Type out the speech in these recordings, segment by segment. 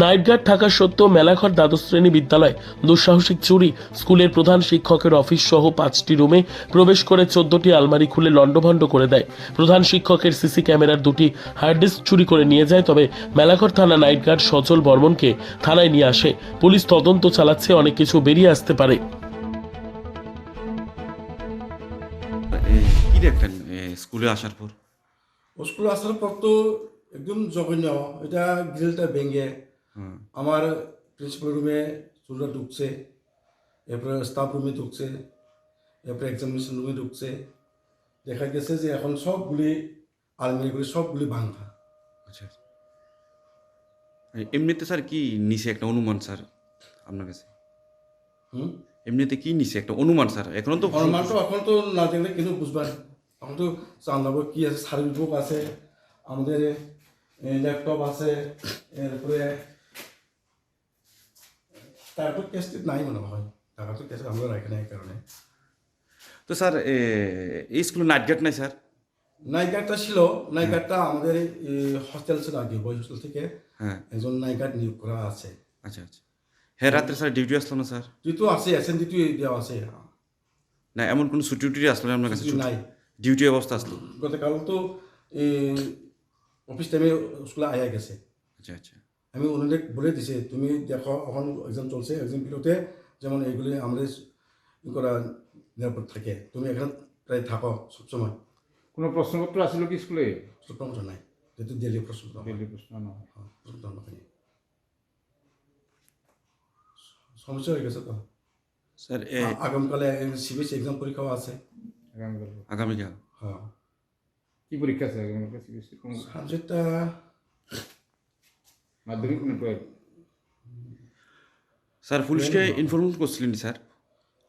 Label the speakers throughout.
Speaker 1: Night guard থাকা সত্ত্বেও মেলাঘর দ্বাদশ শ্রেণি বিদ্যালয় দুঃসাহসিক চুরি স্কুলের প্রধান শিক্ষকের অফিস সহ পাঁচটি রুমে প্রবেশ করে চোদ্দটি আলমারি খুলে লণ্ডভণ্ড করে দেয়। প্রধান শিক্ষকের সিসি ক্যামেরার দুটি হার্ড ডিস্ক চুরি করে নিয়ে যায় তবে মেলাঘর থানা নাইট গার্ড সচল বর্মনকে থানায় নিয়ে আসে। পুলিশ তদন্ত চালাচ্ছে অনেক কিছু বেরিয়ে আসতে পারে।
Speaker 2: কি দেখলেন? স্কুলে আসার পর?
Speaker 3: স্কুলে আসার পর তো একদম জঘন্য। এটা গ্রিলটা ভেঙে আমার প্রিন্সিপাল রুমে চুলটা ঢুকছে এরপরে স্টাফ রুমে ঢুকছে এরপরে এক্সামিনেশন রুমে ঢুকছে। দেখা গেছে যে এখন সবগুলি আলমারিগুলি সবগুলি ভাঙা।
Speaker 2: আচ্ছা। এমনিতে স্যার কি নিছে একটা অনুমান স্যার আপনার কাছে?
Speaker 3: হুম?
Speaker 2: এমনিতে কি নিছে একটা অনুমান স্যার? এখন তো
Speaker 3: অনুমান তো এখন তো না দেখলে কিন্তু বুঝবার। এখন তো জানলাবো কি আছে সার্ভিস বুক আছে। আমাদের ল্যাপটপ আছে এরপরে তারপর কেস নাই মনে হয়। টাকা তো কেস আমরা রাখি না এই কারণে।
Speaker 2: তো স্যার এই স্কুলে নাইট গার্ড নাই স্যার?
Speaker 3: নায়িকাটা ছিল নায়িকাটা আমাদের হস্টেল ছিল আগে বয়েজ হোস্টেল থেকে।
Speaker 2: হ্যাঁ।
Speaker 3: একজন নায়িকার নিয়োগ করা আছে।
Speaker 2: আচ্ছা আচ্ছা। হ্যাঁ রাত্রে স্যার ডিউটি আসলো না স্যার?
Speaker 3: তো আছে এস এন তুই দেওয়া আছে।
Speaker 2: না এমন কোনো ছুটি টুটি আসলো না আপনার কাছে?
Speaker 3: নাই।
Speaker 2: ডিউটি অবস্থা আসলো।
Speaker 3: গতকাল তো অফিস টাইমে স্কুলে আয়া গেছে।
Speaker 2: আচ্ছা আচ্ছা।
Speaker 3: আমি ওনাদের বলে দিছি তুমি দেখো এখন এক্সাম চলছে এক্সাম পিরিয়ডে যেমন এগুলি আমাদের করা নিরাপদ থাকে। তুমি এখানে প্রায় থাকো সবসময়
Speaker 4: কোনো প্রশ্নপত্র আসিল কি স্কুলে
Speaker 3: সমস্যা নাই। যেহেতু দিল্লি প্রশ্ন হয়।
Speaker 4: দিল্লি প্রশ্ন নয়
Speaker 3: হ্যাঁ, প্রশ্ন হয়নি। সমস্যা হয়ে গেছে তো।
Speaker 2: স্যার
Speaker 3: আগামীকালে সিবিএসসি এক্সাম পরীক্ষাও আছে।
Speaker 4: আগামীকাল।
Speaker 2: আগামীকাল?
Speaker 3: হ্যাঁ।
Speaker 4: কি পরীক্ষা আছে? তোমার কাছে বেশি কোন
Speaker 3: সাবজেক্টটা
Speaker 4: মাধ্যমিক না টুয়েলভ
Speaker 2: স্যার পুলিশকে ইনফর্ম করছিলেন স্যার।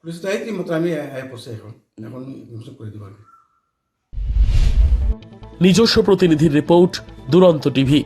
Speaker 3: পুলিশটাই কি মাত্র আমি আয় পড়ছে এখন। এখন ইনফর্ম করে দিব
Speaker 1: নিজস্ব প্রতিনিধির রিপোর্ট দুরন্ত টিভি।